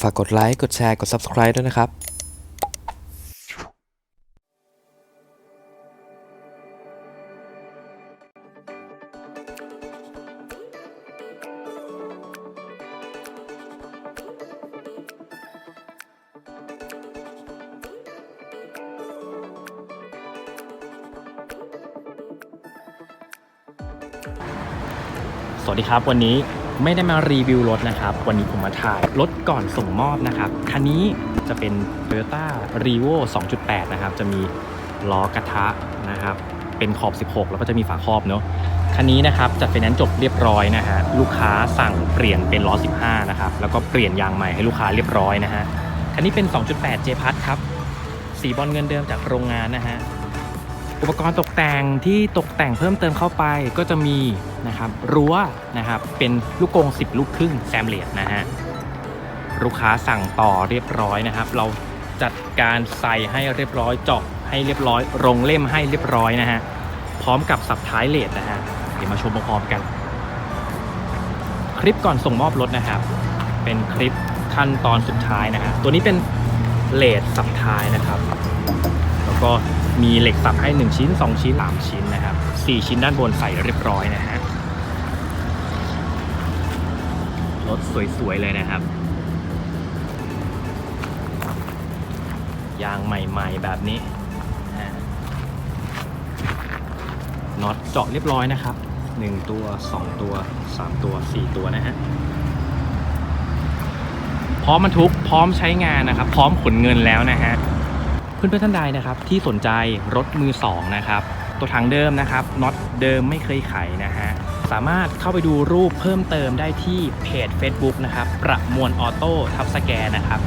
ฝากกดไลค์ กดแชร์ กด Subscribe ด้วยนะครับสวัสดีครับวันนี้ ไม่ได้มารีวิวรถนะครับ วันนี้ผมมาถ่ายรถก่อนส่งมอบนะครับ คันนี้จะเป็น Toyota r e v o 2.8 นะครับ จะมีล้อกระทะนะครับ เป็นขอบ 16 แล้วก็จะมีฝาครอบเนอะคันนี้นะครับจัดไฟแนนซ์จบเรียบร้อยนะฮะ ลูกค้าสั่งเปลี่ยนเป็นล้อ 15 นะครับ แล้วก็เปลี่ยนยางใหม่ให้ลูกค้าเรียบร้อยนะฮะ คันนี้เป็น 2.8 J พัทครับ สีบอลเงินเดิมจากโรงงานนะฮะ อุปกรณ์ตกแต่งที่ตกแต่งเพิ่มเติมเข้าไปก็จะมีนะครับรั้วนะครับเป็นลูกกง 10 ลูกครึ่งแซมเลดนะฮะลูกค้าสั่งต่อเรียบร้อยนะครับ เราจัดการใส่ให้เรียบร้อยเจาะให้เรียบร้อยลงเล่มให้เรียบร้อยนะฮะพร้อมกับสับท้ายเลดนะฮะเดี๋ยวมาชมพร้อมกัน คลิปก่อนส่งมอบรถนะครับ เป็นคลิปขั้นตอนสุดท้ายนะฮะตัวนี้เป็นเลดสับท้ายนะครับ แล้วก็ มีเหล็กสับให้ 1 ชิ้น 2 ชิ้น 3 ชิ้นนะครับ 4 ชิ้นด้านบนใส่เรียบร้อยนะฮะรถสวย ๆ เลยนะครับ ยางใหม่ ๆ แบบนี้น็อตเจาะเรียบร้อยนะครับ 1 ตัว 2 ตัว 3 ตัว 4 ตัวนะฮะพร้อมบรรทุกพร้อมใช้งานนะครับ พร้อมขนเงินแล้วนะฮะ เพื่อนๆท่านใดนะครับที่สนใจรถมือสองนะครับตัวถังเดิมนะครับน็อตเดิมไม่เคยไขนะฮะสามารถเข้าไปดูรูปเพิ่มเติมได้ที่เพจ Facebook นะครับประมวลออโต้ทับสแกนนะครับ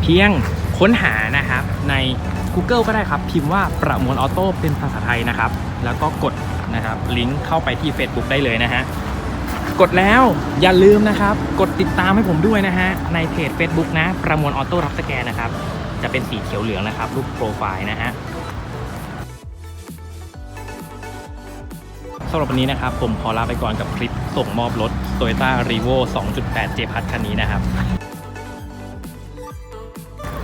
เพียงค้นหานะครับใน Google ก็ได้ครับ พิมพ์ว่าประมวลออโต้เป็นภาษาไทยนะครับ แล้วก็กดนะครับลิงก์เข้าไปที่ Facebook ได้เลยนะฮะกดแล้วอย่าลืมนะครับ กดติดตามให้ผมด้วยนะฮะในเพจ Facebook นะประมวลออโต้รับสแกนนะครับ จะเป็นสีเขียวเหลืองนะครับรูปโปรไฟล์นะฮะสำหรับวันนี้นะครับ ผมขอลาไปก่อนกับคลิปส่งมอบรถ Toyota r e v o 2.8 J พัทคันนี้นะครับ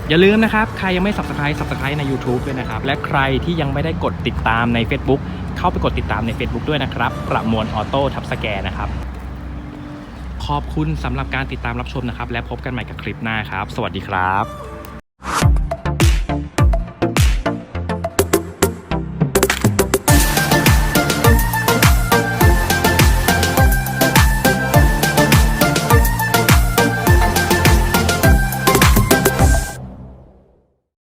อย่าลืมนะครับ ใครยังไม่ subscribe subscribe ใน YouTube ด้วยนะครับ และใครที่ยังไม่ได้กดติดตามใน Facebook เข้าไปกดติดตามใน Facebook ด้วยนะครับ ประมวลออโต้ทับสแกนนะครับ ขอบคุณสำหรับการติดตามรับชมนะครับ และพบกันใหม่กับคลิปหน้าครับ สวัสดีครับ